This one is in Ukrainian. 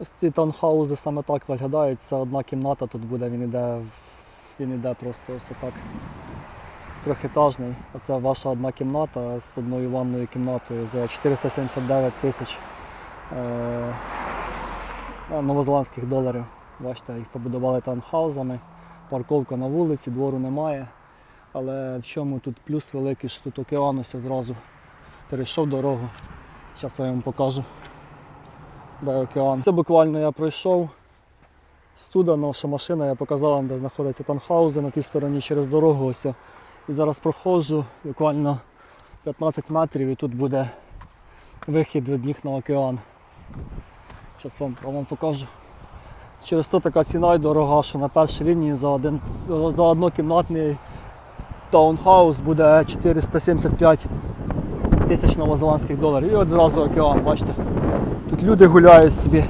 Ось ці таунхаузи саме так виглядають. Це одна кімната, тут буде, він іде, він іде просто ось так. Трьохетажний. А це ваша одна кімната з одною ванною кімнатою за 479 тисяч е, новозеландських доларів. Бачите, їх побудували таунхаузами, парковка на вулиці, двору немає. Але в чому тут плюс великий, що тут океан ось зразу перейшов дорогу. Зараз я вам покажу. Де океан. Це буквально я пройшов з туди, наша машина, я показав вам, де знаходяться танхаузи на тій стороні через дорогу. Ось. І зараз проходжу буквально 15 метрів і тут буде вихід від них на океан. Зараз вам, вам покажу. Через то така ціна й дорога, що на першій лінії за, один, за однокімнатний таунхаус буде 475 тисяч новозеландських доларів. І от зразу океан, бачите. Тут люди гуляють собі.